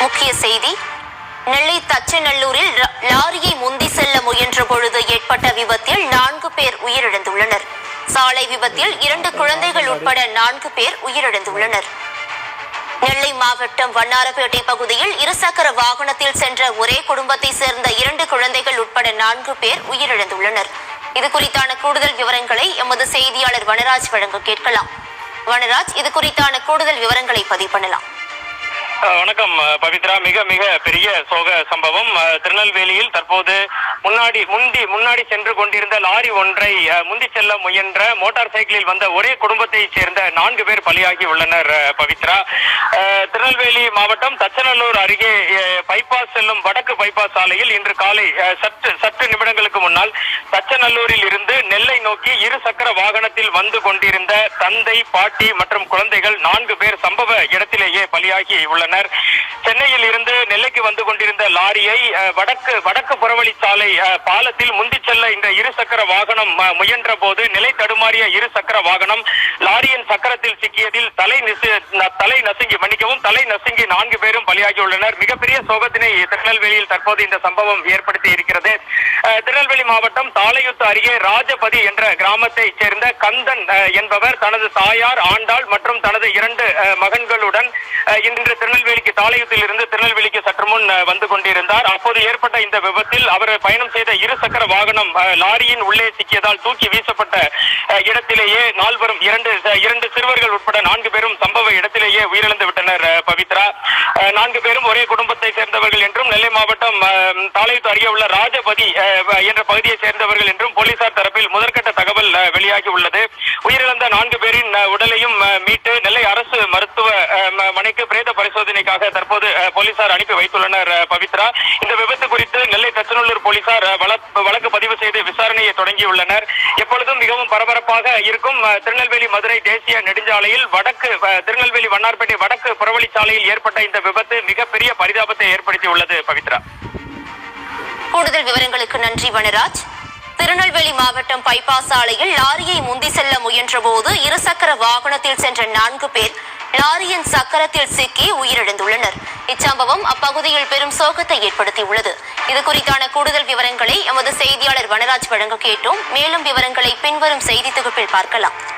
முக்கிய செய்தி. நெல்லை தச்சநல்லூரில் லாரியை முந்தி செல்ல முயன்ற பொழுது ஏற்பட்ட விபத்தில் நான்கு பேர் உயிரிழந்துள்ளனர். சாலை விபத்தில் இரண்டு குழந்தைகள் உட்பட நான்கு பேர் உயிரிழந்துள்ளனர். நெல்லை மாவட்டம் வண்ணாரப்பேட்டை பகுதியில் இருசக்கர வாகனத்தில் சென்ற ஒரே குடும்பத்தை சேர்ந்த இரண்டு குழந்தைகள் உட்பட நான்கு பேர் உயிரிழந்துள்ளனர். இது குறித்தான கூடுதல் விவரங்களை எமது செய்தியாளர் வனராஜ் வழங்க கேட்கலாம். வனராஜ் இது குறித்தான கூடுதல் விவரங்களை பதிவு பண்ணலாம். வணக்கம் பவித்ரா. மிக மிக பெரிய சோக சம்பவம். திருநெல்வேலியில் தற்போது முன்னாடி முந்தி முன்னாடி சென்று கொண்டிருந்த லாரி ஒன்றை முந்தி செல்ல முயன்ற மோட்டார் சைக்கிளில் வந்த ஒரே குடும்பத்தைச் சேர்ந்த நான்கு பேர் பலியாகி உள்ளனர் பவித்ரா. திருநெல்வேலி மாவட்டம் தச்சநல்லூர் அருகே பைபாஸ் செல்லும் வடக்கு பைபாஸ் சாலையில் இன்று காலை சற்று சற்று நிமிடங்களுக்கு முன்னால் தச்சநல்லூரில் இருந்து நெல்லை நோக்கி இரு சக்கர வாகனத்தில் வந்து கொண்டிருந்த தந்தை பாட்டி மற்றும் குழந்தைகள் நான்கு பேர் சம்பவ இடத்திலேயே பலியாகி உள்ளனர். சென்னையில் இருந்து நெல்லைக்கு வந்து கொண்டிருந்த லாரியை வடக்கு வடக்கு புறவழி சாலை அஹ், பாலத்தில் முந்தி செல்ல இந்த இருசக்கர வாகனம் முயன்ற போது நிலை தடுமாறிய இருசக்கர வாகனம் லாரியின் சக்கரத்தில் சிக்கியதில் தலை தலை நசுங்கி மன்னிக்கவும் தலை நசுங்கி நான்கு பேரும் பலியாகியுள்ளனர். மிகப்பெரிய சோகத்தினை திருநெல்வேலியில் தற்போது இந்த சம்பவம் ஏற்படுத்தி இருக்கிறது. திருநெல்வேலி மாவட்டம் தாளையுத்து அருகே ராஜபதி என்ற கிராமத்தைச் சேர்ந்த கந்தன் என்பவர் தனது தாயார் ஆண்டாள் மற்றும் தனது இரண்டு மகன்களுடன் இன்று திருநெல்வேலிக்கு தாளையத்தில் இருந்து திருநெல்வேலிக்கு சற்று முன் வந்து கொண்டிருந்தார். அப்போது ஏற்பட்ட இந்த விபத்தில் அவர் பயணம் செய்த இரு சக்கர வாகனம் லாரியின் உள்ளே சிக்கியதால் தூக்கி வீசப்பட்ட இடத்திலேயே நால்வரும் இரண்டு இரண்டு சிறுவர்கள் உட்பட நான்கு பேரும் சம்பவ இடத்திலேயே உயிரிழந்து விட்டனர் பவித்ரா. நான்கு பேரும் ஒரே குடும்பத்தை சேர்ந்தவர்கள் என்றும் நெல்லை மாவட்டம் தாளையத்து அருகே உள்ள ராஜபதி என்ற பகுதியை சேர்ந்தவர்கள் என்றும் போலீசார் தரப்பில் முதற்கட்ட தகவல் வெளியாகி உள்ளது. உயிரிழந்த நான்கு பேரின் உடலையும் மீட்டு நெல்லை அரசு மருத்துவ மனை அவருக்கு பிரேத பரிசோதனைக்காக தற்போது போலீசார் அனுப்பி வைத்துள்ளனர் பவித்ரா. இந்த விபத்து குறித்து நெல்லை தச்சநல்லூர் போலீசார் வழக்கு பதிவு செய்து விசாரணையை தொடங்கியுள்ளனர். எப்பொழுதும் மிகவும் பரபரப்பாக இருக்கும் திருநெல்வேலி மதுரை தேசிய நெடுஞ்சாலையில் வடக்கு திருநெல்வேலி வண்ணார்பேட்டை வடக்கு புறவழிச்சாலையில் ஏற்பட்ட இந்த விபத்து மிகப்பெரிய பரிதாபத்தை ஏற்படுத்தியுள்ளது பவித்ரா. கூடுதல் விவரங்களுக்கு நன்றி வனராஜ். திருநெல்வேலி மாவட்டம் பைபாஸ் சாலையில் லாரியை முந்தி செல்ல முயன்றபோது இருசக்கர வாகனத்தில் சென்ற நான்கு பேர் லாரியின் சக்கரத்தில் சிக்கி உயிரிழந்துள்ளனர். இச்சம்பவம் அப்பகுதியில் பெரும் சோகத்தை ஏற்படுத்தியுள்ளது. இது குறித்தான கூடுதல் விவரங்களை எமது செய்தியாளர் வனராஜ் வழங்க கேட்டோம். மேலும் விவரங்களை பின்வரும் செய்தி தொகுப்பில் பார்க்கலாம்.